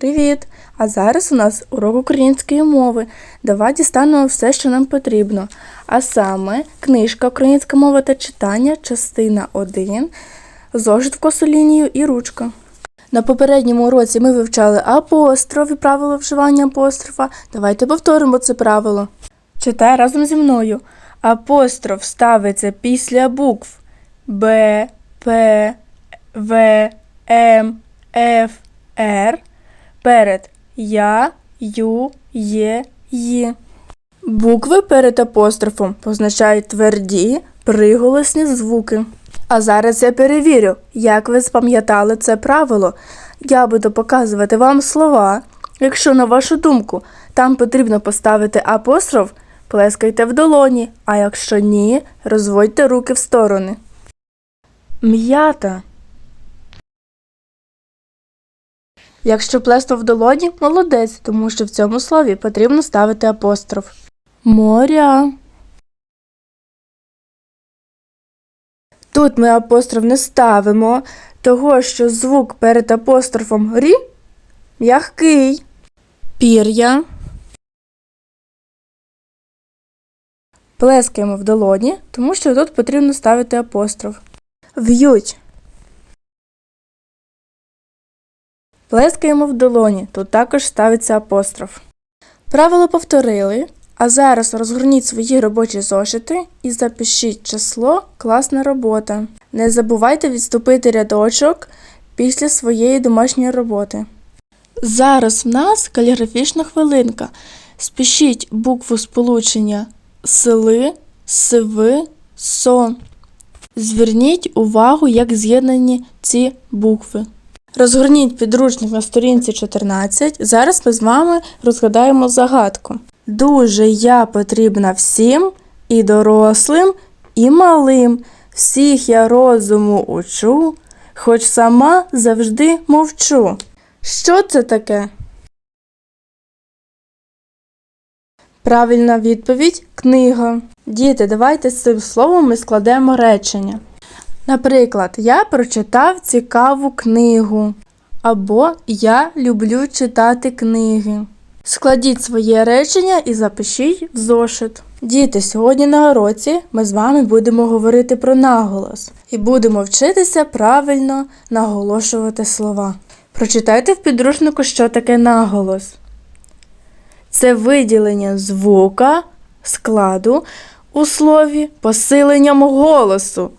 Привіт! А зараз у нас урок української мови. Давай дістанемо все, що нам потрібно. А саме книжка Українська мова та читання, частина 1, зошит в косу і ручка. На попередньому уроці ми вивчали апостроф і правила вживання апострофа. Давайте повторимо це правило. Читай разом зі мною. Апостроф ставиться після букв Б, П, В, М, Ф, Р перед Я, Ю, Є, Ї. Букви перед апострофом позначають тверді, приголосні звуки. А зараз я перевірю, як ви запам'ятали це правило. Я буду показувати вам слова. Якщо, на вашу думку, там потрібно поставити апостроф, плескайте в долоні, а якщо ні, розводьте руки в сторони. М'ята. Якщо плесто в долоні, молодець, тому що в цьому слові потрібно ставити апостроф. Моря. Тут ми апостроф не ставимо, того що звук перед апострофом рі м'який. Пір'я. Плескаємо в долоні, тому що тут потрібно ставити апостроф. В'ють. Плескаємо в долоні, тут також ставиться апостроф. Правило повторили, а зараз розгорніть свої робочі зошити і запишіть число класна робота. Не забувайте відступити рядочок після своєї домашньої роботи. Зараз в нас каліграфічна хвилинка. Спішіть букву сполучення сили, сиви, сон. Зверніть увагу, як з'єднані ці букви. Розгорніть підручник на сторінці 14. Зараз ми з вами розгадаємо загадку. Дуже я потрібна всім, і дорослим, і малим. Всіх я розуму учу, хоч сама завжди мовчу. Що це таке? Правильна відповідь книга. Діти, давайте з цим словом ми складемо речення. Наприклад, я прочитав цікаву книгу. Або Я люблю читати книги. Складіть своє речення і запишіть в зошит. Діти, сьогодні на уроці ми з вами будемо говорити про наголос і будемо вчитися правильно наголошувати слова. Прочитайте в підручнику, що таке наголос. Це виділення звука, складу у слові посиленням голосу.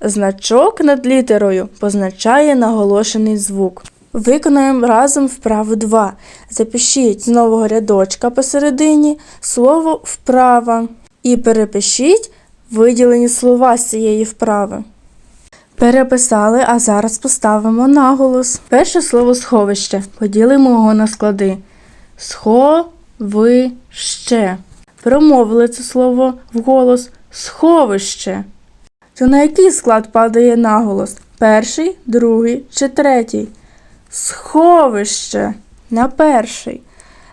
Значок над літерою позначає наголошений звук. Виконаємо разом вправу 2. Запишіть з нового рядочка посередині слово вправа і перепишіть виділені слова з цієї вправи. Переписали, а зараз поставимо наголос. Перше слово сховище. Поділимо його на склади. Сховище. Промовили це слово вголос сховище. То на який склад падає наголос? Перший, другий чи третій? Сховище на перший.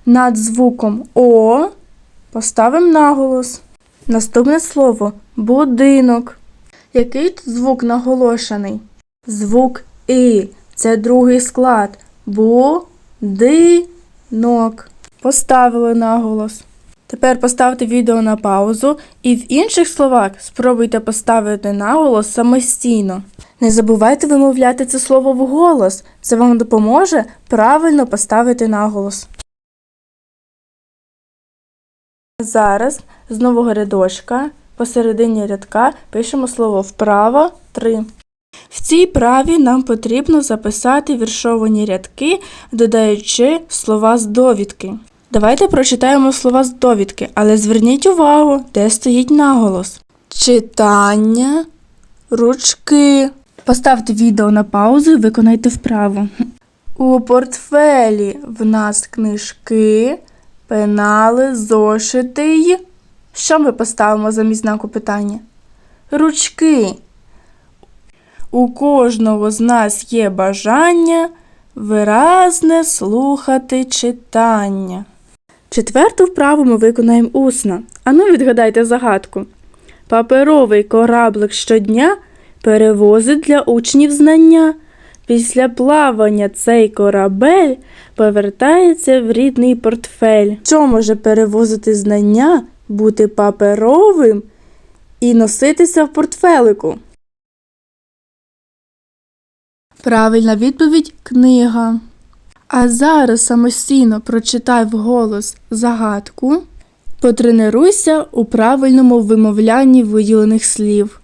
Над звуком О поставимо наголос. Наступне слово будинок. Який тут звук наголошений? Звук І. Це другий склад. Будинок. Поставили наголос. Тепер поставте відео на паузу і в інших словах спробуйте поставити наголос самостійно. Не забувайте вимовляти це слово вголос. Це вам допоможе правильно поставити наголос. Зараз з нового рядочка посередині рядка пишемо слово вправо 3. В цій праві нам потрібно записати віршовані рядки, додаючи слова з довідки. Давайте прочитаємо слова з довідки, але зверніть увагу, де стоїть наголос. Читання, ручки. Поставте відео на паузу і виконайте вправу. У портфелі в нас книжки, пенали, зошити й. Що ми поставимо замість знаку питання? Ручки. У кожного з нас є бажання виразне слухати читання. Четверту вправу ми виконаємо усно. Ану відгадайте загадку. Паперовий кораблик щодня перевозить для учнів знання. Після плавання цей корабель повертається в рідний портфель. Що може перевозити знання, бути паперовим і носитися в портфелику? Правильна відповідь книга. А зараз самостійно прочитай вголос загадку. Потренуйся у правильному вимовлянні виділених слів.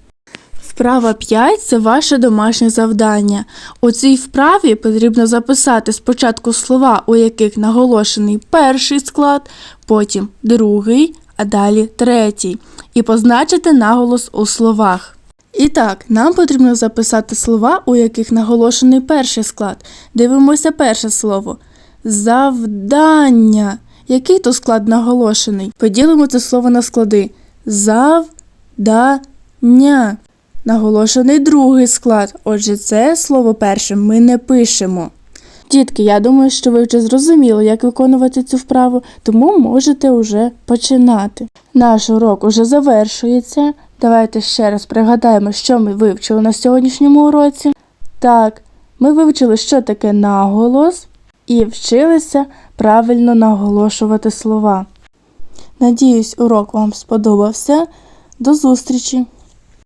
Вправа 5 це ваше домашнє завдання. У цій вправі потрібно записати спочатку слова, у яких наголошений перший склад, потім другий, а далі третій, і позначити наголос у словах. І так, нам потрібно записати слова, у яких наголошений перший склад. Дивимося перше слово. Завдання. Який то склад наголошений? Поділимо це слово на склади. Завдання. Наголошений другий склад. Отже, це слово перше ми не пишемо. Дітки, я думаю, що ви вже зрозуміли, як виконувати цю вправу, тому можете вже починати. Наш урок уже завершується. Давайте ще раз пригадаємо, що ми вивчили на сьогоднішньому уроці. Так, ми вивчили, що таке наголос, і вчилися правильно наголошувати слова. Надіюсь, урок вам сподобався. До зустрічі!